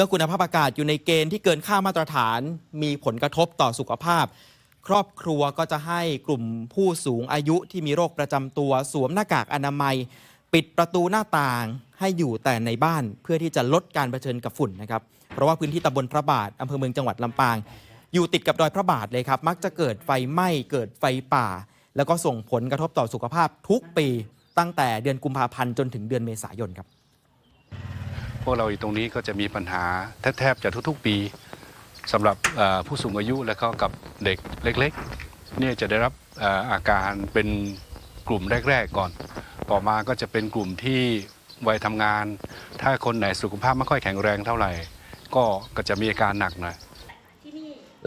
มื่อคุณภาพอากาศอยู่ในเกณฑ์ที่เกินค่ามาตรฐาน มีผลกระทบต่อสุขภาพ ครอบครัวก็จะให้กลุ่มผู้สูงอายุที่มีโรคประจำตัวสวมหน้ากากอนามัย ปิดประตูหน้าต่างให้อยู่แต่ในบ้านเพื่อที่จะลดการเผชิญกับฝุ่นนะครับ เพราะว่าพื้นที่ตำบลพระบาทอำเภอเมืองจังหวัดลำปาง อยู่ติดกับดอยพระบาทเลยครับ มักจะเกิดไฟไหม้เกิดไฟป่า แล้วก็ส่งผลกระทบต่อสุขภาพทุกปี ตั้งแต่เดือนกุมภาพันธ์จนถึงเดือนเมษายนครับ วกเราอยู่ตรงนี้ก็จะมีปัญหาแทบๆจะทุกๆปีสำหรับผู้สูงอายุและก็กับเด็กเล็กๆเนี่ยจะได้รับเอ่ออาการเป็นกลุ่มแรก ๆก่อน ต่อมาก็จะเป็นกลุ่มที่วัยทำงาน ถ้าคนไหนสุขภาพไม่ค่อยแข็งแรงเท่าไหร่ ก็ก็จะมีอาการหนักหน่อย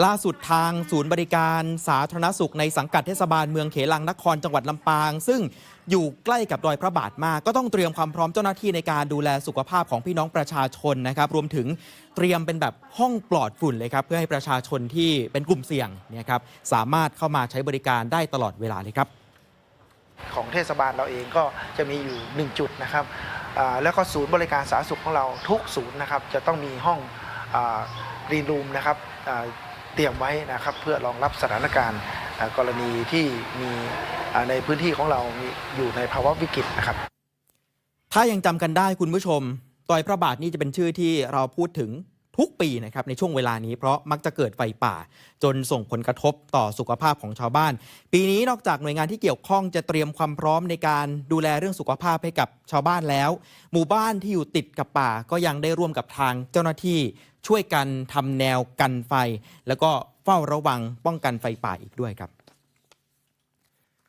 ล่าสุดทางศูนย์บริการสาธารณสุขในสังกัดเทศบาลเมืองเขลังนครจังหวัดลำปาง ซึ่งอยู่ใกล้กับดอยพระบาทมาก ก็ต้องเตรียมความพร้อมเจ้าหน้าที่ในการดูแลสุขภาพของพี่น้องประชาชนนะครับ รวมถึงเตรียมเป็นแบบห้องปลอดฝุ่นเลยครับ เพื่อให้ประชาชนที่เป็นกลุ่มเสี่ยงเนี่ยครับสามารถเข้ามาใช้บริการได้ตลอดเวลาเลยครับ ของเทศบาลเราเองก็จะมีอยู่ 1 จุดนะครับอ่าแล้วก็ศูนย์บริการสาธารณสุขของเราทุกศูนย์นะครับจะต้องมีห้องรีรูมนะครับอ่า เตรียมไว้นะครับ เพื่อรองรับสถานการณ์กรณีที่มีในพื้นที่ของเราอยู่ในภาวะวิกฤตนะครับ ถ้ายังจำกันได้คุณผู้ชม ตอยพระบาทนี่จะเป็นชื่อที่เราพูดถึง ทุกปีนะครับในช่วงเวลานี้เพราะมักจะเกิดไฟป่า จนส่งผลกระทบต่อสุขภาพของชาวบ้าน ปีนี้นอกจากหน่วยงานที่เกี่ยวข้องจะเตรียมความพร้อมในการดูแลเรื่องสุขภาพให้กับชาวบ้านแล้ว หมู่บ้านที่อยู่ติดกับป่าก็ยังได้ร่วมกับทางเจ้าหน้าที่ช่วยกันทำแนวกันไฟ แล้วก็เฝ้าระวังป้องกันไฟป่าอีกด้วยครับ